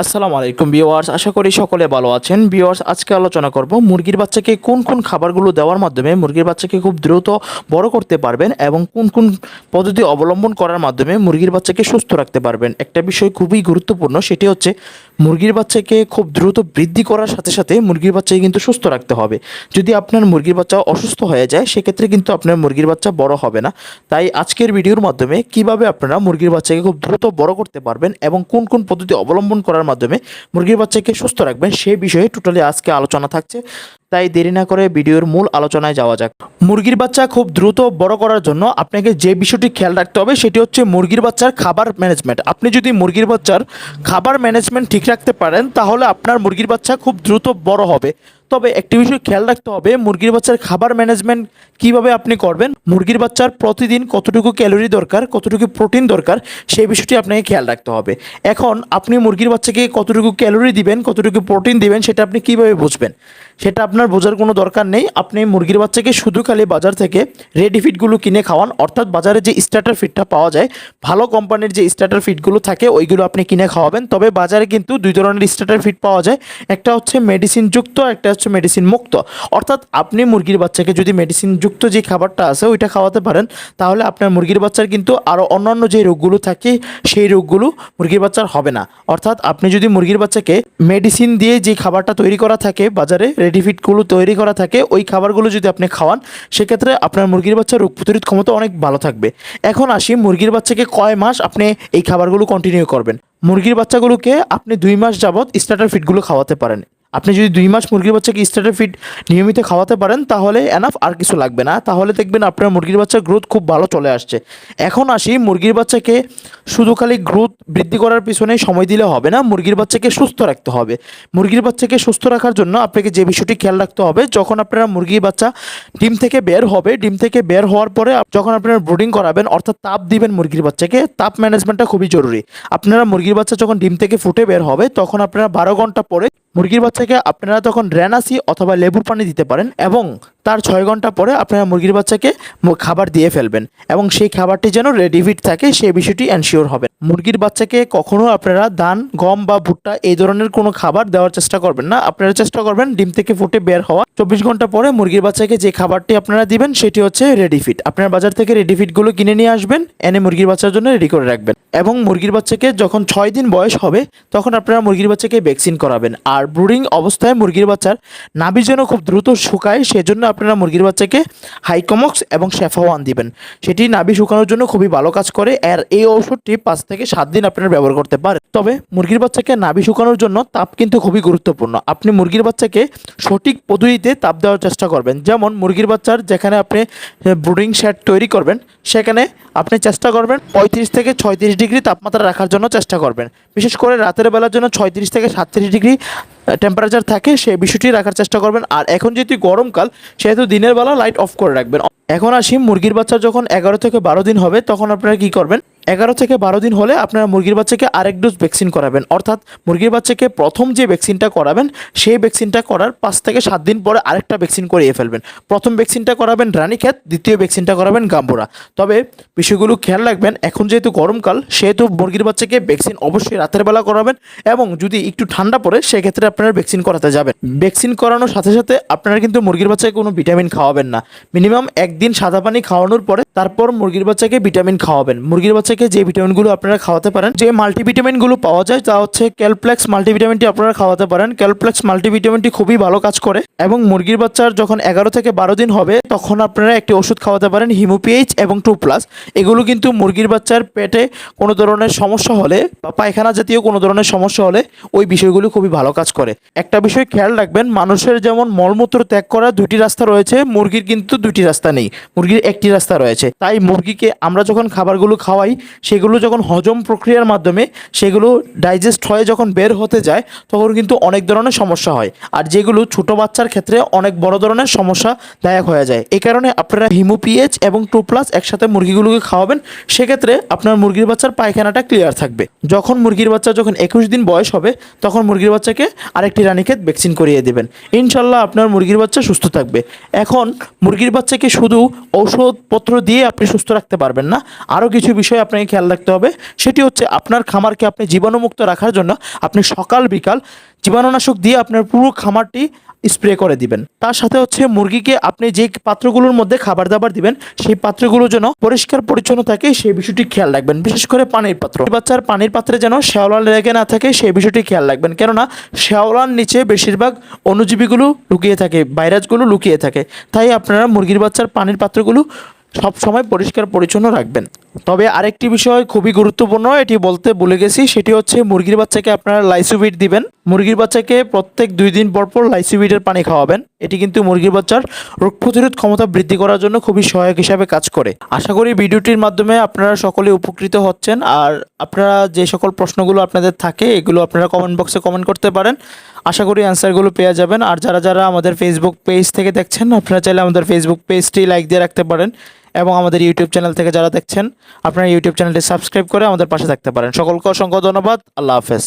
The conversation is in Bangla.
আসসালামু আলাইকুম ভিউয়ার্স, আশা করি সকলে ভালো আছেন। ভিউয়ার্স, আজকে আলোচনা করব মুরগির বাচ্চাকে কোন কোন খাবারগুলো দেওয়ার মাধ্যমে মুরগির বাচ্চাকে খুব দ্রুত বড় করতে পারবেন এবং কোন কোন পদ্ধতি অবলম্বন করার মাধ্যমে মুরগির বাচ্চাকে সুস্থ রাখতে পারবেন। একটা বিষয় খুবই গুরুত্বপূর্ণ, সেটি হচ্ছে মুরগির বাচ্চাকে খুব দ্রুত বৃদ্ধি করার সাথে সাথে মুরগির বাচ্চাকে কিন্তু সুস্থ রাখতে হবে। যদি আপনার মুরগির বাচ্চা অসুস্থ হয়ে যায়, সেক্ষেত্রে কিন্তু আপনার মুরগির বাচ্চা বড় হবে না। তাই আজকের ভিডিওর মাধ্যমে কীভাবে আপনারা মুরগির বাচ্চাকে খুব দ্রুত বড় করতে পারবেন এবং কোন কোন পদ্ধতি অবলম্বন করার মাধ্যমে মুরগির বাচ্চাকে সুস্থ রাখবেন। সেই বিষয়ে টোটালি আজকে আলোচনা থাকছে। তাই দেরি না করে ভিডিওর মূল আলোচনায় যাওয়া যাক। মুরগির বাচ্চা খুব দ্রুত বড় করার জন্য আপনাকে যে বিষয়টি খেয়াল রাখতে হবে সেটি হচ্ছে মুরগির বাচ্চার খাবার ম্যানেজমেন্ট। আপনি যদি মুরগির বাচ্চার খাবার ম্যানেজমেন্ট ঠিক রাখতে পারেন, তাহলে আপনার মুরগির বাচ্চা খুব দ্রুত বড় হবে। তবে একটি বিষয় খেয়াল রাখতে হবে, মুরগির বাচ্চার খাবার ম্যানেজমেন্ট কীভাবে আপনি করবেন? মুরগির বাচ্চার প্রতিদিন কতটুকু ক্যালোরি দরকার, কতটুকু প্রোটিন দরকার, সেই বিষয়টি আপনাকে খেয়াল রাখতে হবে। এখন আপনি মুরগির বাচ্চাকে কতটুকু ক্যালোরি দিবেন, কতটুকু প্রোটিন দিবেন, সেটা আপনি কীভাবে বুঝবেন? সেটা আপনার বোঝার কোনো দরকার নেই। আপনি মুরগির বাচ্চাকে শুধু খালি বাজার থেকে রেডি ফিডগুলো কিনে খাওয়ান। অর্থাৎ বাজারে যে স্টার্টার ফিডটা পাওয়া যায়, ভালো কোম্পানির যে স্টার্টার ফিডগুলো থাকে, ওইগুলো আপনি কিনে খাওয়াবেন। তবে বাজারে কিন্তু দুই ধরনের স্টার্টার ফিড পাওয়া যায়। একটা হচ্ছে মেডিসিন যুক্ত একটা হচ্ছে মেডিসিন মুক্ত অর্থাৎ আপনি মুরগির বাচ্চাকে যদি মেডিসিন যুক্ত যে খাবারটা আছে, ওইটা খাওয়াতে পারেন, তাহলে আপনার মুরগির বাচ্চার কিন্তু আরও অন্যান্য যে রোগগুলো থাকে, সেই রোগগুলো মুরগির বাচ্চার হবে না। অর্থাৎ আপনি যদি মুরগির বাচ্চাকে মেডিসিন দিয়ে যে খাবারটা তৈরি করা থাকে বাজারে রেডি ফিডগুলো তৈরি করা থাকে, ওই খাবারগুলো যদি আপনি খাওয়ান, সেক্ষেত্রে আপনার মুরগির বাচ্চার রোগ প্রতিরোধ ক্ষমতা অনেক ভালো থাকবে। এখন আসি, মুরগির বাচ্চাকে কয় মাস আপনি এই খাবারগুলো কন্টিনিউ করবেন? মুরগির বাচ্চাগুলোকে আপনি দুই মাস যাবৎ স্টার্টার ফিডগুলো খাওয়াতে পারেন। আপনি যদি দুই মাস মুরগির বাচ্চাকে স্টার্টার ফিড নিয়মিত খাওয়াতে পারেন, তাহলে এনাফ আর কিছু লাগবে না। তাহলে দেখবেন আপনার মুরগির বাচ্চার গ্রোথ খুব ভালো চলে আসছে। এখন আসি, মুরগির বাচ্চাকে শুধু খালি গ্রোথ বৃদ্ধি করার পিছনে সময় দিলে হবে না, মুরগির বাচ্চাকে সুস্থ রাখতে হবে। মুরগির বাচ্চাকে সুস্থ রাখার জন্য আপনাকে যে বিষয়টি খেয়াল রাখতে হবে, যখন আপনারা মুরগির বাচ্চা ডিম থেকে বের হবে, ডিম থেকে বের হওয়ার পরে যখন আপনারা ব্রুডিং করাবেন, অর্থাৎ তাপ দিবেন মুরগির বাচ্চাকে, তাপ ম্যানেজমেন্টটা খুবই জরুরি। আপনারা মুরগির বাচ্চা যখন ডিম থেকে ফুটে বের হবে, তখন আপনারা বারো ঘণ্টা পরে মুরগির বাচ্চাকে আপনারা তখন রেনাসি অথবা লেবুর পানি দিতে পারেন এবং তার ছয় ঘণ্টা পরে আপনারা মুরগির বাচ্চাকে খাবার দিয়ে ফেলবেন এবং সেই খাবারটি যেন রেডিফিট থাকে, সেই বিষয়টি এনশিওর হবে। মুরগির বাচ্চাকে কখনো আপনারা ধান, গম বা ভুট্টা এই ধরনের কোনো খাবার দেওয়ার চেষ্টা করবেন না। আপনারা চেষ্টা করবেন ডিম থেকে ফুটে বের হওয়া। চব্বিশ ঘণ্টা পরে মুরগির বাচ্চাকে যে খাবারটি আপনারা দিবেন, সেটি হচ্ছে রেডিফিট আপনার বাজার থেকে রেডিফিটগুলো কিনে নিয়ে আসবেন, এনে মুরগির বাচ্চার জন্য রেডি করে রাখবেন। এবং মুরগির বাচ্চাকে যখন ছয় দিন বয়স হবে, তখন আপনারা মুরগির বাচ্চাকে ভ্যাকসিন করাবেন। আর ব্রুডিং অবস্থায় মুরগির বাচ্চার নাভি যেন খুব দ্রুত শুকায়, সেজন্য আপনারা মুরগির বাচ্চাকে হাইকমক্স এবং শেফাওয়ান দিবেন। সেটি নাভি শুকানোর জন্য খুবই ভালো কাজ করে, আর এই ওষুধটি পাঁচ থেকে সাত দিন আপনারা ব্যবহার করতে পারেন। তবে মুরগির বাচ্চাকে নাভি শুকানোর জন্য তাপ কিন্তু খুবই গুরুত্বপূর্ণ। আপনি মুরগির বাচ্চাকে সঠিক পদ্ধতিতে তাপ দেওয়ার চেষ্টা করবেন। যেমন মুরগির বাচ্চার যেখানে আপনি ব্রুডিং শেড তৈরি করবেন, সেখানে আপনি চেষ্টা করবেন পঁয়ত্রিশ থেকে ছয়ত্রিশ ডিগ্রি তাপমাত্রা রাখার জন্য চেষ্টা করবেন। বিশেষ করে রাতের বেলার জন্য ছয়ত্রিশ থেকে সাতত্রিশ ডিগ্রি টেম্পারেচার থাকে, সেই বিষয়টি রাখার চেষ্টা করবেন। আর এখন যেহেতু গরমকাল, সেহেতু দিনের বেলা লাইট অফ করে রাখবেন। এখন আসি মুরগির বাচ্চা যখন এগারো থেকে বারো দিন হবে, তখন আপনারা কি করবেন? এগারো থেকে বারো দিন হলে আপনারা মুরগির বাচ্চাকে আরেক ডোজ ভ্যাকসিন করাবেন। অর্থাৎ মুরগির বাচ্চাকে প্রথম যে ভ্যাকসিনটা করাবেন, সেই ভ্যাকসিনটা করার পাঁচ থেকে সাত দিন পরে আরেকটা ভ্যাকসিন করিয়ে ফেলবেন। প্রথম ভ্যাকসিনটা করাবেন রানীক্ষেত, দ্বিতীয় ভ্যাকসিনটা করাবেন গাম্বুরা। তবে বিষয়গুলো খেয়াল রাখবেন, এখন যেহেতু গরমকাল, সেহেতু মুরগির বাচ্চাকে ভ্যাকসিন অবশ্যই রাতের বেলা করাবেন এবং যদি একটু ঠান্ডা পড়ে, সেক্ষেত্রে আপনারা ভ্যাকসিন করাতে যাবেন। ভ্যাকসিন করানোর সাথে সাথে আপনারা কিন্তু মুরগির বাচ্চাকে কোনো ভিটামিন খাওয়াবেন না। মিনিমাম একদিন সাদা পানি খাওয়ানোর পরে, তারপর মুরগির বাচ্চাকে ভিটামিন খাওয়াবেন। মুরগির বাচ্চাকে যে ভিটামিনগুলো আপনারা খাওয়াতে পারেন, যে মাল্টিভিটামিনগুলো পাওয়া যায়, তা হচ্ছে ক্যালপ্লেক্স মাল্টিভিটামিনটি আপনারা খাওয়াতে পারেন। ক্যালপ্লেক্স মাল্টিভিটামিনটি খুবই ভালো কাজ করে এবং মুরগির বাচ্চার যখন এগারো থেকে বারো দিন হবে, তখন আপনারা একটি ওষুধ খাওয়াতে পারেন হিমোপিএইচ এবং টু প্লাস এগুলো কিন্তু মুরগির বাচ্চার পেটে কোনো ধরনের সমস্যা হলে বা পায়খানা জাতীয় কোনো ধরনের সমস্যা হলে ওই বিষয়গুলো খুবই ভালো কাজ করে। একটা বিষয় খেয়াল রাখবেন, মানুষের যেমন মলমূত্র ত্যাগ করার দুটি রাস্তা রয়েছে, মুরগির কিন্তু দুটি রাস্তা নেই, মুরগির একটি রাস্তা রয়েছে। তাই মুরগিকে আমরা যখন খাবারগুলো খাওয়াই সেগুলো যখন হজম প্রক্রিয়ার মাধ্যমে সেগুলো ডাইজেস্ট হয়ে যখন বের হতে যায়, তখন কিন্তু অনেক ধরনের সমস্যা হয়। আর যেগুলো ছোট বাচ্চার ক্ষেত্রে অনেক বড় ধরনের সমস্যা দায়ক হয়ে যায়। এ কারণে আপনারা হিমোপিএইচ এবং টু প্লাস একসাথে মুরগিগুলোকে খাওয়াবেন, সেক্ষেত্রে আপনার মুরগির বাচ্চার পায়খানাটা ক্লিয়ার থাকবে। যখন মুরগির বাচ্চা যখন একুশ দিন বয়স হবে, তখন মুরগির বাচ্চাকে আরেকটি রানীক্ষেত ভ্যাকসিন করিয়ে দেবেন। ইনশাল্লাহ আপনার মুরগির বাচ্চা সুস্থ থাকবে। এখন মুরগির বাচ্চাকে শুধু ঔষধপত্র দিয়ে আপনি সুস্থ রাখতে পারবেন না। আরও কিছু বিষয় আপনাকে খেয়াল রাখতে হবে। সেটি হচ্ছে আপনার খামারকে আপনি জীবাণুমুক্ত রাখার জন্য আপনি সকাল, বিকাল জীবাণুনাশক দিয়ে আপনার পুরো খামারটি স্প্রে করে দিবেন। তার সাথে হচ্ছে মুরগিকে আপনি যে পাত্রগুলোর মধ্যে খাবার দাবার দিবেন, সেই পাত্রগুলো যেন পরিষ্কার, পরিচ্ছন্ন থাকে, সেই বিষয়টি খেয়াল রাখবেন। বিশেষ করে পানির পাত্র। বাচ্চার পানির পাত্রে যেন শ্যাওলা লেগে না থাকে, সেই বিষয়টি খেয়াল রাখবেন। কেননা শ্যাওলার নিচে বেশিরভাগ অণুজীবীগুলো লুকিয়ে থাকে, ভাইরাসগুলো লুকিয়ে থাকে। তাই আপনারা মুরগির বাচ্চার পানির পাত্রগুলো সব সময় পরিষ্কার, পরিচ্ছন্ন রাখবেন। তবে আরেকটি বিষয় খুবই গুরুত্বপূর্ণ, এটি বলতে ভুলে গেছি, সেটি হচ্ছে মুরগির বাচ্চাকে আপনারা লাইসোভিট দিবেন। মুরগির বাচ্চাকে প্রত্যেক দুই দিন পর পর লাইসোভিটের পানি খাওয়াবেন। এটি কিন্তু মুরগির বাচ্চার রোগ প্রতিরোধ ক্ষমতা বৃদ্ধি করার জন্য খুবই সহায়ক হিসাবে কাজ করে। আশা করি ভিডিওটির মাধ্যমে আপনারা সকলে উপকৃত হচ্ছেন। আর আপনারা যে সকল প্রশ্নগুলো আপনাদের থাকে, এগুলো আপনারা কমেন্ট বক্সে কমেন্ট করতে পারেন। আশা করি অ্যান্সারগুলো পেয়ে যাবেন। আর যারা যারা আমাদের ফেসবুক পেজ থেকে দেখছেন, আপনারা চাইলে আমাদের ফেসবুক পেজটি লাইক দিয়ে রাখতে পারেন। এবং আমাদের ইউটিউব চ্যানেল থেকে যারা দেখছেন, আপনারা ইউটিউব চ্যানেলটি সাবস্ক্রাইব করে আমাদের পাশে থাকতে পারেন। সকলকে অসংখ্য ধন্যবাদ। আল্লাহ হাফেজ।